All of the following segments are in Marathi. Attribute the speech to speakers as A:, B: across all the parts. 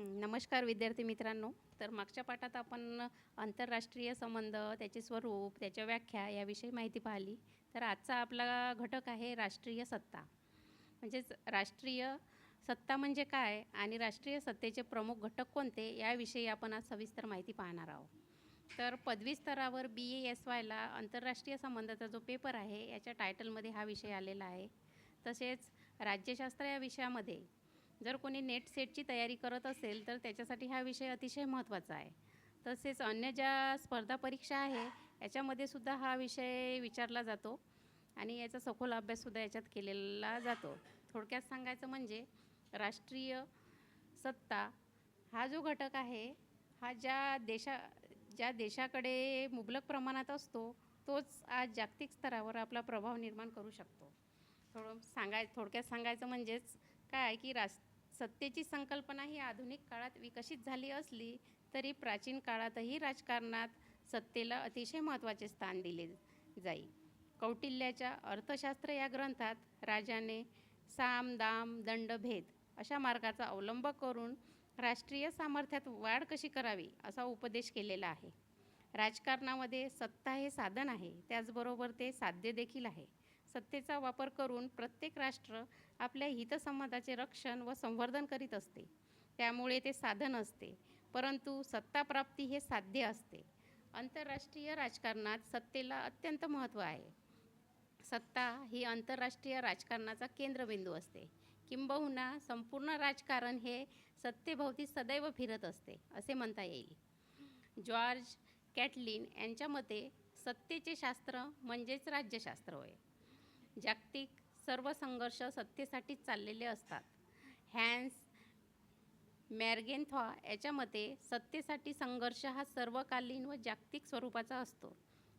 A: नमस्कार विद्यार्थी मित्रांनो. तर मागच्या पाठात आपण आंतरराष्ट्रीय संबंध त्याचे स्वरूप त्याच्या व्याख्या याविषयी माहिती पाहिली. तर आजचा आपला घटक आहे राष्ट्रीय सत्ता. म्हणजेच राष्ट्रीय सत्ता म्हणजे काय आणि राष्ट्रीय सत्तेचे प्रमुख घटक कोणते याविषयी आपण आज सविस्तर माहिती पाहणार आहोत. तर पदवी स्तरावर बी ए एस वायला आंतरराष्ट्रीय संबंधाचा जो पेपर आहे याच्या टायटलमध्ये हा विषय आलेला आहे. तसेच राज्यशास्त्र या विषयामध्ये जर कोणी नेट सेटची तयारी करत असेल तर त्याच्यासाठी हा विषय अतिशय महत्त्वाचा आहे. तसेच अन्य ज्या स्पर्धा परीक्षा आहे याच्यामध्ये सुद्धा हा विषय विचारला जातो आणि याचा सखोल अभ्याससुद्धा याच्यात केलेला जातो. थोडक्यात सांगायचं म्हणजे राष्ट्रीय सत्ता हा जो घटक आहे हा ज्या देशा ज्या देशाकडे मुबलक प्रमाणात असतो तोच आज जागतिक स्तरावर आपला प्रभाव निर्माण करू शकतो. थोडं सांगाय थोडक्यात सांगायचं म्हणजेच काय की रास सत्तेची संकल्पना ही आधुनिक काळात विकसित झाली असली तरी प्राचीन काळातही राजकारणात सत्तेला अतिशय महत्त्वाचे स्थान दिले जाई. कौटिल्याच्या अर्थशास्त्र या ग्रंथात राजाने साम दाम दंड भेद अशा मार्गाचा अवलंब करून राष्ट्रीय सामर्थ्यात वाढ कशी करावी असा उपदेश केलेला आहे. राजकारणामध्ये सत्ता हे साधन आहे त्याचबरोबर ते साध्य देखील आहे. सत्तेचा वापर करून प्रत्येक राष्ट्र आपल्या हितसंबंधाचे रक्षण व संवर्धन करीत असते. त्यामुळे ते साधन असते. परंतु सत्ताप्राप्ती हे साध्य असते. आंतरराष्ट्रीय राजकारणात सत्तेला अत्यंत महत्त्व आहे. सत्ता ही आंतरराष्ट्रीय राजकारणाचा केंद्रबिंदू असते. किंबहुना संपूर्ण राजकारण हे सत्तेभोवती सदैव फिरत असते असे म्हणता येईल. जॉर्ज कॅटलिन यांच्या मते सत्तेचे शास्त्र म्हणजेच राज्यशास्त्र होय. जागतिक सर्व संघर्ष सत्तेसाठीच चाललेले असतात. हॅन्स मॅर्गेनथॉ याच्या मते सत्तेसाठी संघर्ष हा सर्वकालीन व जागतिक स्वरूपाचा असतो.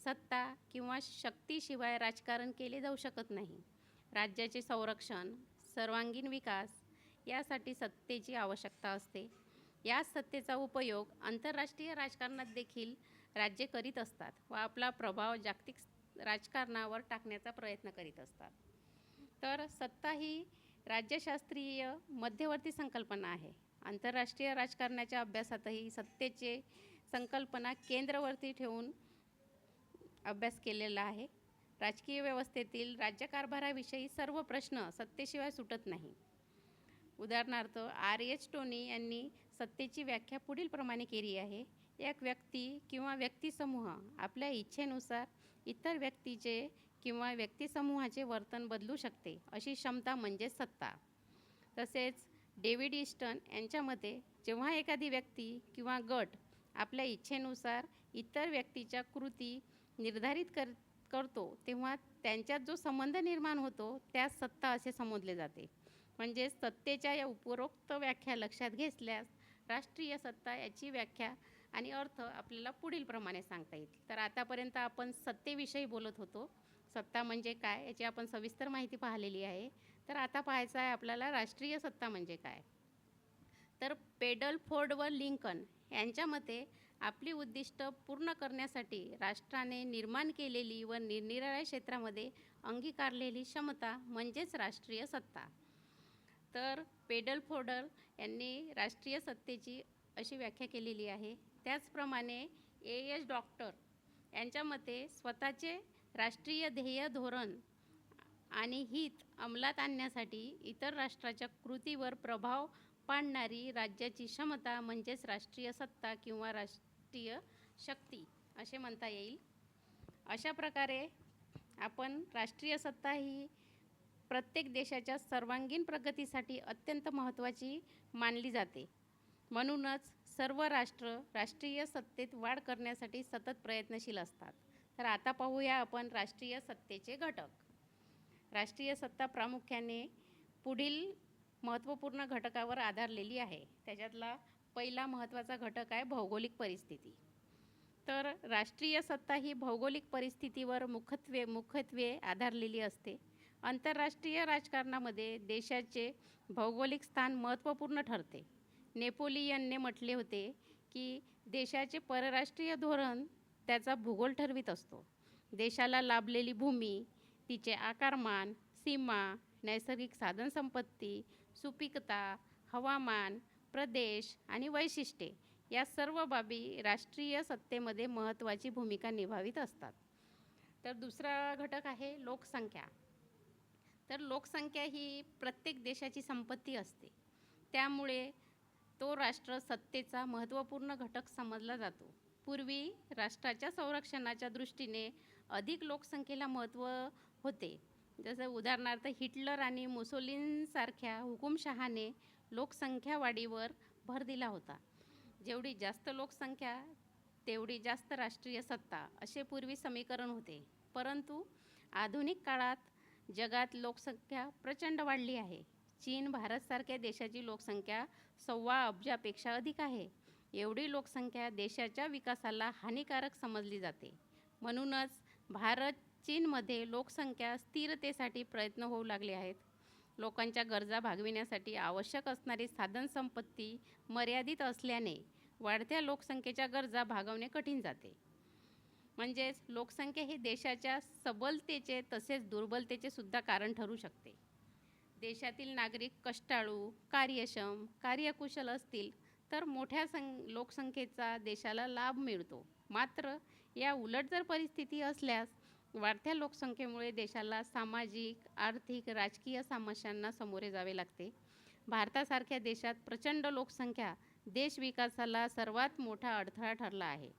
A: सत्ता किंवा शक्तीशिवाय राजकारण केले जाऊ शकत नाही. राज्याचे संरक्षण सर्वांगीण विकास यासाठी सत्तेची आवश्यकता असते. या सत्तेचा उपयोग आंतरराष्ट्रीय राजकारणात देखील राज्ये करीत असतात व आपला प्रभाव जागतिक राजकारणावर टाकण्याचा प्रयत्न करीत असतात. तर सत्ता ही राज्यशास्त्रीय मध्यवर्ती संकल्पना आहे. आंतरराष्ट्रीय राजकारणाच्या अभ्यासातही सत्तेचे संकल्पना केंद्रवर्ती ठेवून अभ्यास केलेला आहे. राजकीय व्यवस्थेतील राज्यकारभाराविषयी सर्व प्रश्न सत्तेशिवाय सुटत नाही. उदाहरणार्थ आर. एच. टोनी यांनी सत्तेची व्याख्या पुढीलप्रमाणे केली आहे. एक व्यक्ती किंवा व्यक्तिसमूह आपल्या इच्छेनुसार इतर व्यक्तीचे किंवा व्यक्तिसमूहाचे वर्तन बदलू शकते अशी क्षमता म्हणजे सत्ता. तसेच डेव्हिड इस्टन यांच्यामध्ये जेव्हा एखादी व्यक्ती किंवा गट आपल्या इच्छेनुसार इतर व्यक्तीच्या कृती निर्धारित कर करतो तेव्हा त्यांच्यात जो संबंध निर्माण होतो त्यास सत्ता असे संबोधले जाते. म्हणजे सत्तेच्या या उपरोक्त व्याख्या लक्षात घेतल्यास राष्ट्रीय सत्ता याची व्याख्या आणि अर्थ आपल्याला पुढीलप्रमाणे सांगता येईल. तर आतापर्यंत आपण सत्तेविषयी बोलत होतो. सत्ता म्हणजे काय? याची आपण सविस्तर माहिती पाहिलेली आहे. तर आता पाहायचं आहे आपल्याला राष्ट्रीय सत्ता म्हणजे काय? तर पेडल फोर्ड व लिंकन यांच्या मते आपली उद्दिष्ट पूर्ण करण्यासाठी राष्ट्राने निर्माण केलेली व निरनिराळ्या क्षेत्रामध्ये अंगीकारलेली क्षमता म्हणजेच राष्ट्रीय सत्ता. तर पेडल फोडल यांनी राष्ट्रीय सत्तेची अशी व्याख्या केलेली आहे. त्याचप्रमाणे ए एस डॉक्टर यांच्या मते स्वतःचे राष्ट्रीय ध्येय धोरण आणि हित अंमलात आणण्यासाठी इतर राष्ट्राच्या कृतीवर प्रभाव पाडणारी राज्याची क्षमता म्हणजेच राष्ट्रीय सत्ता किंवा राष्ट्रीय शक्ती असे म्हणता येईल. अशा प्रकारे आपण राष्ट्रीय सत्ता ही प्रत्येक देशाच्या सर्वांगीण प्रगतीसाठी अत्यंत महत्त्वाची मानली जाते. म्हणूनच सर्व राष्ट्र राष्ट्रीय सत्तेत वाढ करण्यासाठी सतत प्रयत्नशील असतात. तर आता पाहूया आपण राष्ट्रीय सत्तेचे घटक. राष्ट्रीय सत्ता प्रामुख्याने पुढील महत्त्वपूर्ण घटकावर आधारलेली आहे. त्याच्यातला पहिला महत्त्वाचा घटक आहे भौगोलिक परिस्थिती. तर राष्ट्रीय सत्ता ही भौगोलिक परिस्थितीवर मुखत्वे मुखत्वे आधारलेली असते. आंतरराष्ट्रीय राजकारणामध्ये देशाचे भौगोलिक स्थान महत्त्वपूर्ण ठरते. नेपोलियनने म्हटले होते की देशाचे परराष्ट्रीय धोरण त्याचा भूगोल ठरवित असतो. देशाला लाभलेली भूमी तिचे आकारमान सीमा नैसर्गिक साधनसंपत्ती सुपीकता हवामान प्रदेश आणि वैशिष्ट्ये या सर्व बाबी राष्ट्रीय सत्तेमध्ये महत्त्वाची भूमिका निभावित असतात. तर दुसरा घटक आहे लोकसंख्या. तर लोकसंख्या ही प्रत्येक देशाची संपत्ती असते. त्यामुळे तो राष्ट्र सत्तेचा महत्त्वपूर्ण घटक समजला जातो. पूर्वी राष्ट्राच्या संरक्षणाच्या दृष्टीने अधिक लोकसंख्येला महत्त्व होते. जसं उदाहरणार्थ हिटलर आणि मुसोलिनसारख्या हुकुमशहाने लोकसंख्या वाढीवर भर दिला होता. जेवढी जास्त लोकसंख्या तेवढी जास्त राष्ट्रीय सत्ता असे पूर्वी समीकरण होते. परंतु आधुनिक काळात जगात लोकसंख्या प्रचंड वाढली आहे. चीन भारतसारख्या देशाची लोकसंख्या सव्वा अब्जापेक्षा अधिक आहे. एवढी लोकसंख्या देशाच्या विकासाला हानिकारक समजली जाते. म्हणूनच भारत चीनमध्ये लोकसंख्या स्थिरतेसाठी प्रयत्न होऊ लागले आहेत. लोकांच्या गरजा भागविण्यासाठी आवश्यक असणारी साधनसंपत्ती मर्यादित असल्याने वाढत्या लोकसंख्येच्या गरजा भागवणे कठीण जाते. म्हणजेच लोकसंख्या हे देशाच्या सबलतेचे तसेच दुर्बलतेचे सुद्धा कारण ठरू शकते. देशातील नागरिक कष्टाळू कार्यक्षम कार्यकुशल असतील तर मोठ्या सं लोकसंख्येचा देशाला लाभ मिळतो. मात्र या उलट जर परिस्थिती असल्यास वाढत्या लोकसंख्येमुळे देशाला सामाजिक आर्थिक राजकीय समस्यांना सामोरे जावे लागते. भारतासारख्या देशात प्रचंड लोकसंख्या देश विकासाला सर्वात मोठा अडथळा ठरला आहे.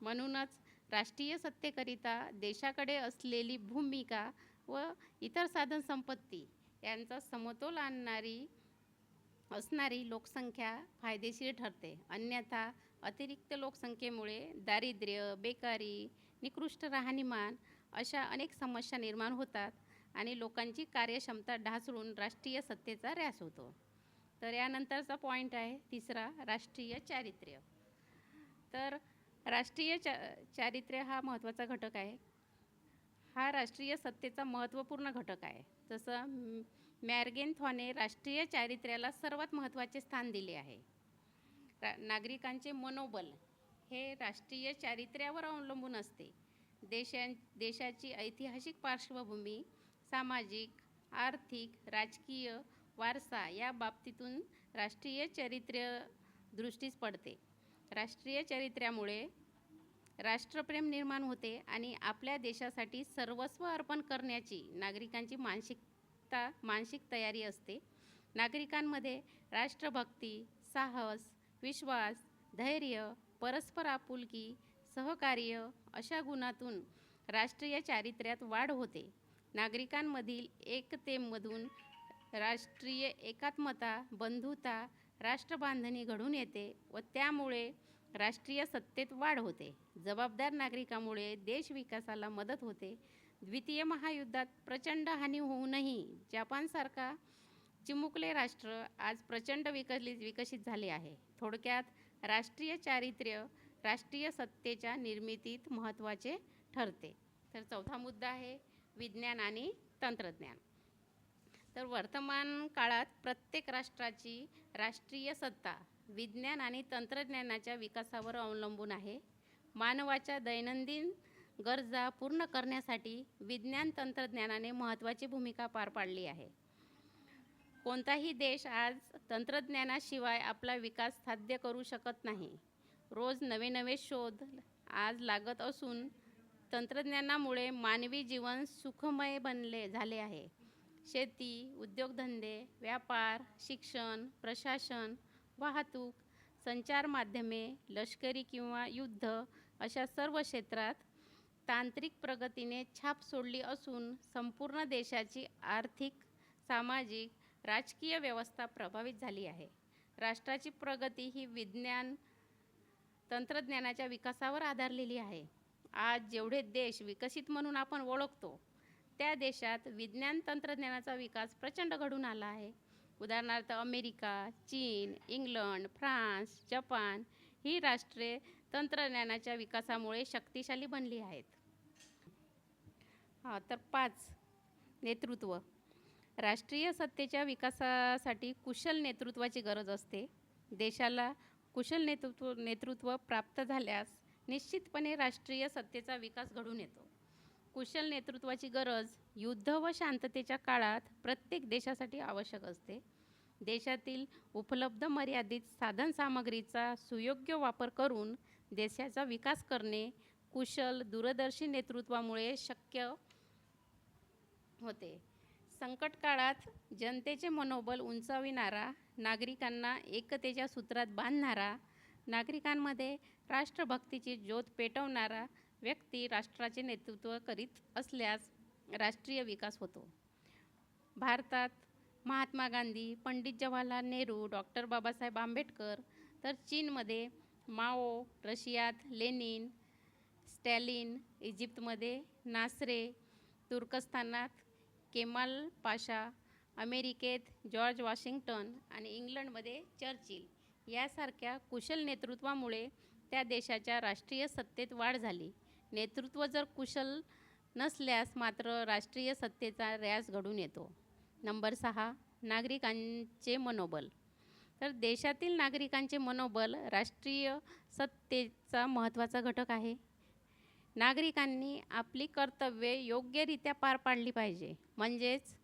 A: म्हणूनच राष्ट्रीय सत्तेकरिता देशाकडे असलेली भूमिका व इतर साधनसंपत्ती यांचा समतोल आणणारी असणारी लोकसंख्या फायदेशीर ठरते. अन्यथा अतिरिक्त लोकसंख्येमुळे दारिद्र्य बेकारी निकृष्ट राहणीमान अशा अनेक समस्या निर्माण होतात आणि लोकांची कार्यक्षमता ढासळून राष्ट्रीय सत्तेचा ऱ्यास होतो. तर यानंतरचा पॉईंट आहे तिसरा राष्ट्रीय चारित्र्य. तर राष्ट्रीय चा चारित्र्य हा महत्त्वाचा घटक आहे. हा राष्ट्रीय सत्तेचा महत्त्वपूर्ण घटक आहे. जसं म- मॅर्गेनथॉने राष्ट्रीय चारित्र्याला सर्वात महत्त्वाचे स्थान दिले आहे. रा नागरिकांचे मनोबल हे राष्ट्रीय चारित्र्यावर अवलंबून असते. देशां देशाची ऐतिहासिक पार्श्वभूमी सामाजिक आर्थिक राजकीय वारसा या बाबतीतून राष्ट्रीय चरित्र दृष्टीस पडते. राष्ट्रीय चरित्र्यामुळे राष्ट्रप्रेम निर्माण होते आणि आपल्या देशासाठी सर्वस्व अर्पण करण्याची नागरिकांची मानसिकता मानसिक तयारी असते. नागरिकांमध्ये राष्ट्रभक्ती साहस विश्वास धैर्य परस्पर आपुलकी सहकार्य अशा गुणातून राष्ट्रीय चारित्र्यात वाढ होते. नागरिकांमधील एकतेमधून राष्ट्रीय एकात्मता बंधुता राष्ट्रबांधणी घडून येते व त्यामुळे राष्ट्रीय सत्तेत वाढ होते. जबाबदार नागरिकामुळे देश विकासाला मदत होते. द्वितीय महायुद्धात प्रचंड हानी होऊनही जपानसारखा चिमुकले राष्ट्र आज प्रचंड विकसित विकसित झाले आहे. थोडक्यात राष्ट्रीय चारित्र्य राष्ट्रीय सत्तेच्या निर्मितीत महत्त्वाचे ठरते. तर चौथा मुद्दा आहे विज्ञान आणि तंत्रज्ञान. तर वर्तमान काळात प्रत्येक राष्ट्राची राष्ट्रीय सत्ता विज्ञान आणि तंत्रज्ञानाच्या विकासावर अवलंबून आहे. मानवाच्या दैनंदिन गरजा पूर्ण करण्यासाठी विज्ञान तंत्रज्ञानाने महत्त्वाची भूमिका पार पाडली आहे. कोणताही देश आज तंत्रज्ञानाशिवाय आपला विकास साध्य करू शकत नाही. रोज नवे नवे शोध आज लागत असून तंत्रज्ञानामुळे मानवी जीवन सुखमय बनले झाले आहे. शेती उद्योगधंदे व्यापार शिक्षण प्रशासन वाहतूक संचार माध्यमे लष्करी किंवा युद्ध अशा सर्व क्षेत्रात तांत्रिक प्रगतीने छाप सोडली असून संपूर्ण देशाची आर्थिक सामाजिक राजकीय व्यवस्था प्रभावित झाली आहे. राष्ट्राची प्रगती ही विज्ञान तंत्रज्ञानाच्या विकासावर आधारलेली आहे. आज जेवढे देश विकसित म्हणून आपण ओळखतो त्या देशात विज्ञान तंत्रज्ञानाचा विकास प्रचंड घडून आला आहे. उदाहरणार्थ अमेरिका चीन इंग्लंड फ्रान्स जपान ही राष्ट्रे तंत्रज्ञानाच्या विकासामुळे शक्तिशाली बनली आहेत. हा तर पाच. नेतृत्व. राष्ट्रीय सत्तेच्या विकासासाठी कुशल नेतृत्वाची गरज असते. देशाला कुशल नेतृत्व नेतृत्व प्राप्त झाल्यास निश्चितपणे राष्ट्रीय सत्तेचा विकास घडून येतो. कुशल नेतृत्वाची गरज युद्ध व शांततेच्या काळात प्रत्येक देशासाठी आवश्यक असते. देशातील उपलब्ध मर्यादित साधनसामग्रीचा सुयोग्य वापर करून देशाचा विकास करणे कुशल दूरदर्शी नेतृत्वामुळे शक्य होते. संकट काळात जनतेचे मनोबल उंचाविणारा नागरिकांना एकतेच्या सूत्रात बांधणारा नागरिकांमध्ये राष्ट्रभक्तीची ज्योत पेटवणारा व्यक्ती राष्ट्राचे नेतृत्व करीत असल्यास राष्ट्रीय विकास होतो. भारतात महात्मा गांधी पंडित जवाहरलाल नेहरू डॉक्टर बाबासाहेब आंबेडकर तर चीनमध्ये माओ रशियात लेनिन स्टॅलिन इजिप्तमध्ये नासरे तुर्कस्तानात केमाल पाशा अमेरिकेत जॉर्ज वॉशिंग्टन आणि इंग्लंडमध्ये चर्चिल यासारख्या कुशल नेतृत्वामुळे त्या देशाच्या राष्ट्रीय सत्तेत वाढ झाली. नेतृत्व जर कुशल नसल्यास मात्र राष्ट्रीय सत्तेचा रॅस घडून येतो. नंबर सहा नागरिकांचे मनोबल. तर देशातील नागरिकांचे मनोबल राष्ट्रीय सत्तेचा महत्त्वाचा घटक आहे. नागरिकांनी आपली कर्तव्ये योग्यरित्या पार पाडली पाहिजे. म्हणजेच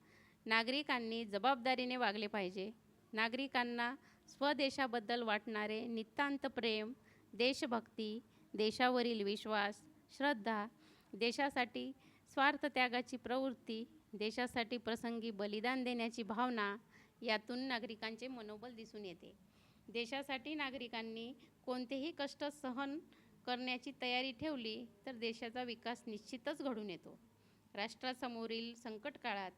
A: नागरिकांनी जबाबदारीने वागले पाहिजे. नागरिकांना स्वदेशाबद्दल वाटणारे नितांत प्रेम देशभक्ती देशावरील विश्वास श्रद्धा देशासाठी स्वार्थत्यागाची प्रवृत्ती देशासाठी प्रसंगी बलिदान देण्याची भावना यातून नागरिकांचे मनोबल दिसून येते. देशासाठी नागरिकांनी कोणतेही कष्ट सहन करण्याची तयारी ठेवली तर देशाचा विकास निश्चितच घडून येतो. राष्ट्रासमोरील संकट काळात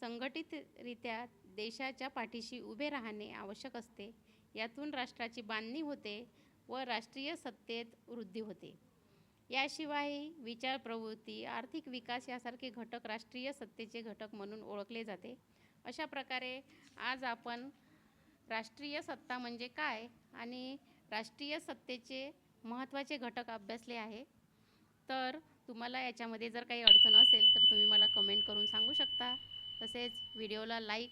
A: संघटितरित्या देशाच्या पाठीशी उभे राहणे आवश्यक असते. यातून राष्ट्राची बांधणी होते व राष्ट्रीय सत्तेत वृद्धी होते. याशिवाय विचार प्रवृत्ती आर्थिक विकास यासारखे घटक राष्ट्रीय सत्तेचे घटक म्हणून ओळखले जाते. अशा प्रकारे आज आपण राष्ट्रीय सत्ता म्हणजे काय आणि राष्ट्रीय सत्तेचे महत्त्वाचे घटक अभ्यासले आहे. तर तुम्हाला याच्यामध्ये जर काही अडचण असेल तर तुम्ही मला कमेंट करून सांगू शकता. तसेच व्हिडिओला लाईक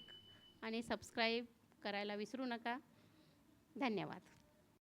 A: आणि सबस्क्राईब करायला विसरू नका. धन्यवाद.